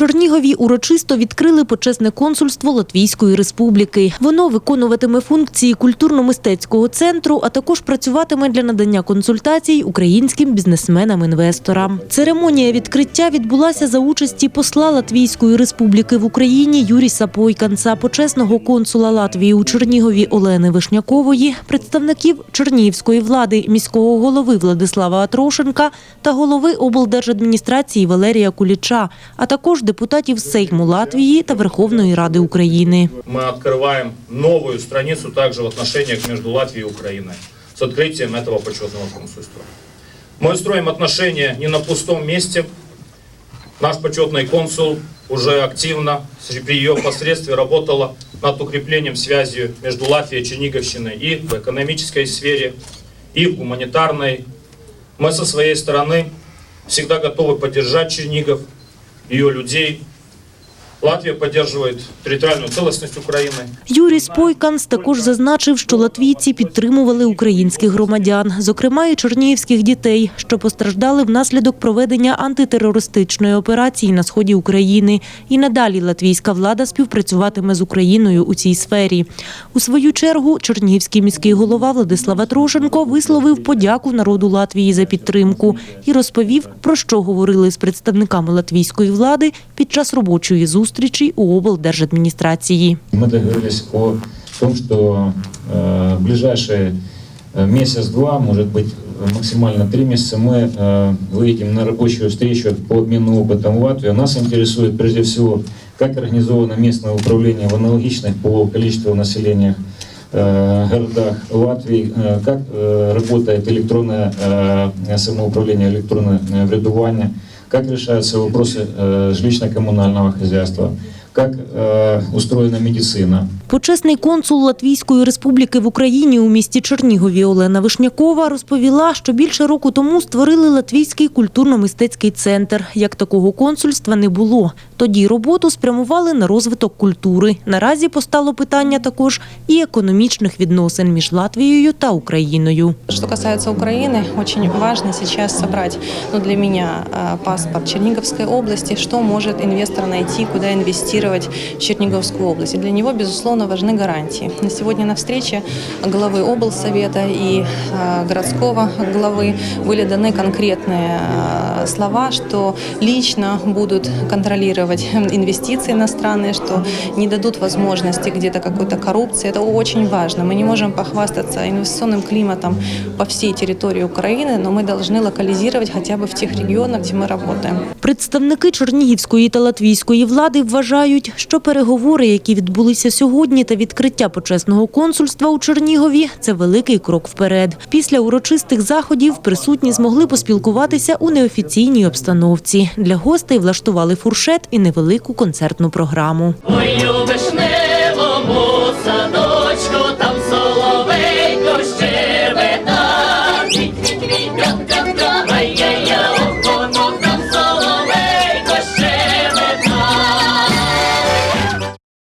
Чернігові урочисто відкрили почесне консульство Латвійської республіки. Воно виконуватиме функції культурно-мистецького центру, а також працюватиме для надання консультацій українським бізнесменам-інвесторам. Церемонія відкриття відбулася за участі посла Латвійської республіки в Україні Юріса Пойканца, почесного консула Латвії у Чернігові Олени Вишнякової, представників Чернігівської влади, міського голови Владислава Атрошенка та голови облдержадміністрації Валерія Куліча, а також депутатів Сейму Латвії та Верховної Ради України. мы открываем новую страницу также в отношениях между Латвией и Украиной с открытием этого почетного консульства. Мы строим отношения не на пустом месте. Наш почетный консул уже активно при ее посредстве работала над укреплением связи между Латвией и Черниговщиной и в экономической сфере, и в гуманитарной. Мы со своей стороны всегда готовы поддержать Чернигов, ее людей. Латвия поддерживает территориальную целостность Украины. Юрій Спойканс також зазначив, що латвійці підтримували українських громадян, зокрема і чернігівських дітей, що постраждали внаслідок проведення антитерористичної операції на сході України. І надалі латвійська влада співпрацюватиме з Україною у цій сфері. У свою чергу Чернігівський міський голова Владислава Трошенко висловив подяку народу Латвії за підтримку і розповів, про що говорили з представниками латвійської влади під час робочої зустрічі у облдержадміністрації. Мы договорились о том, что э, в ближайшие э, месяц-два, может быть, э, максимально три месяца, мы э, выйдем на рабочую встречу по обмену опытом в Латвию. Нас интересует прежде всего, как организовано местное управление в аналогичных по количеству населения э, городах Латвии, э, как э, работает электронное э, самоуправление, электронное э, врядування, как решаются вопросы э, жилищно-коммунального хозяйства, как э, устроена медицина. Почесний консул Латвійської республіки в Україні у місті Чернігові Олена Вишнякова розповіла, що більше року тому створили Латвійський культурно-мистецький центр. Як такого консульства не було. Тоді роботу спрямували на розвиток культури. Наразі постало питання також і економічних відносин між Латвією та Україною. Что касается Украины, очень важно сейчас собрать ну, для меня э, паспорт Черниговской области, что может инвестор найти, куда инвестировать в Черниговскую область. И для него, безусловно, важны гарантии. На сегодня на встрече главы облсовета и э, городского главы были даны конкретные э, слова, что лично будут контролировать инвестиции иностранные, что не дадут возможности где-то какой-то коррупции. Это очень важно. Мы не можем похвастаться инвестиционным климатом по всей территории Украины, но мы должны локализировать хотя бы в тех регионах, где мы работаем. Представники Чернігівської та латвійської влади вважають, що переговори, які відбулися сьогодні, та відкриття почесного консульства у Чернігові це великий крок вперед. Після урочистих заходів присутні змогли поспілкуватися у неофіційній обстановці. Для гостей влаштували фуршет і невелику концертну програму. Ой,